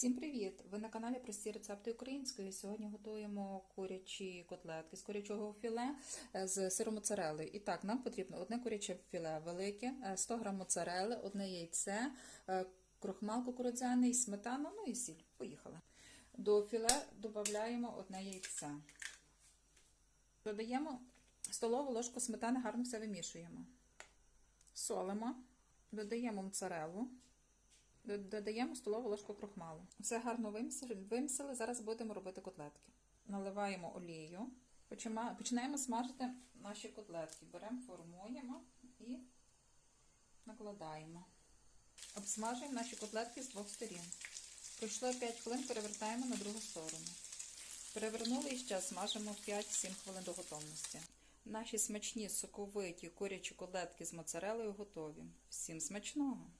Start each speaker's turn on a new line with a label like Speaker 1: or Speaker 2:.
Speaker 1: Всім привіт! Ви на каналі Прості рецепти української. Сьогодні готуємо курячі котлетки з курячого філе е, з сиром моцарелою. І так, нам потрібно одне куряче філе велике, е, 100 г моцарели, одне яйце, е, крохмал кукурудзяний, сметана, ну і сіль. Поїхали. До філе додаємо одне яйце. Додаємо столову ложку сметани, гарно все вимішуємо. Солимо, додаємо моцарелу. Додаємо столову ложку крохмалу. Все гарно вимісили. Зараз будемо робити котлетки. Наливаємо олію, починаємо смажити наші котлетки. Беремо, формуємо і накладаємо. Обсмажуємо наші котлетки з двох сторін. Пройшло 5 хвилин, перевертаємо на другу сторону. Перевернули і ще смажимо 5-7 хвилин до готовності. Наші смачні соковиті курячі котлетки з моцарелою готові. Всім смачного!